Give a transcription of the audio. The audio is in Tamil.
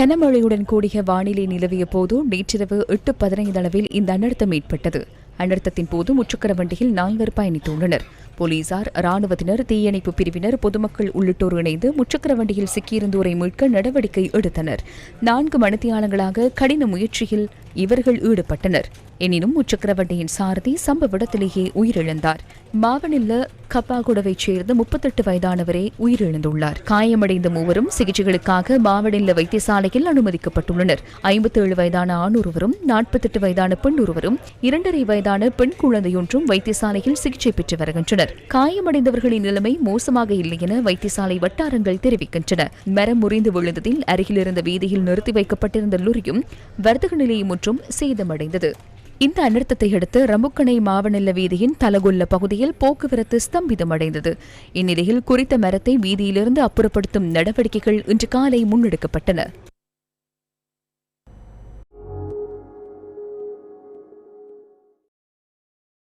கனமழையுடன் கூடிய வானிலை நிலவிய போது நேற்றிரவு எட்டு பதினைந்து அளவில் இந்த அனர்த்தம் ஏற்பட்டது. அனர்த்தத்தின் போது முற்றுக்கர வண்டியில் நால்வர் பயணித்துள்ளனர். போலீசார் ராணுவத்தினர் தீயணைப்பு பிரிவினர் பொதுமக்கள் உள்ளிட்டோர் இணைந்து முற்றுக்கர வண்டியில் சிக்கியிருந்தோரை மீட்க நடவடிக்கை எடுத்தனர். நான்கு மணித்தியாலங்களாக கடின முயற்சியில் இவர்கள் ஈடுபட்டனர். எனினும் முச்சக்கரவண்டியின் சாரதி சம்பவ இடத்திலேயே உயிரிழந்தார். மாவனில்ல கப்பாகுடவைச் சேர்ந்த முப்பத்தெட்டு வயதானவரே உயிரிழந்துள்ளார். காயமடைந்த மூவரும் சிகிச்சைகளுக்காக மாவனில்ல வைத்தியசாலையில் அனுமதிக்கப்பட்டுள்ளனர். ஐம்பத்தேழு வயதான ஆண் ஒருவரும் நாற்பத்தெட்டு வயதான பெண் ஒருவரும் இரண்டரை வயதான பெண் குழந்தையொன்றும் வைத்தியசாலையில் சிகிச்சை பெற்று வருகின்றனர். காயமடைந்தவர்களின் நிலைமை மோசமாக இல்லை என வைத்தியசாலை வட்டாரங்கள் தெரிவிக்கின்றன. மரம் முறிந்து விழுந்ததில் அருகிலிருந்த வீதியில் நிறுத்தி வைக்கப்பட்டிருந்த லுரியும் வர்த்தக நிலையம் மற்றும் சேதமடைந்தது. இந்த அனர்த்தத்தை அடுத்து ரமுக்கணை மாவனல்ல வீதியின் தலகொல்ல பகுதியில் போக்குவரத்து ஸ்தம்பிதமடைந்தது. இந்நிலையில் குறித்த மரத்தை வீதியிலிருந்து அப்புறப்படுத்தும் நடவடிக்கைகள் இன்று காலை முன்னெடுக்கப்பட்டன.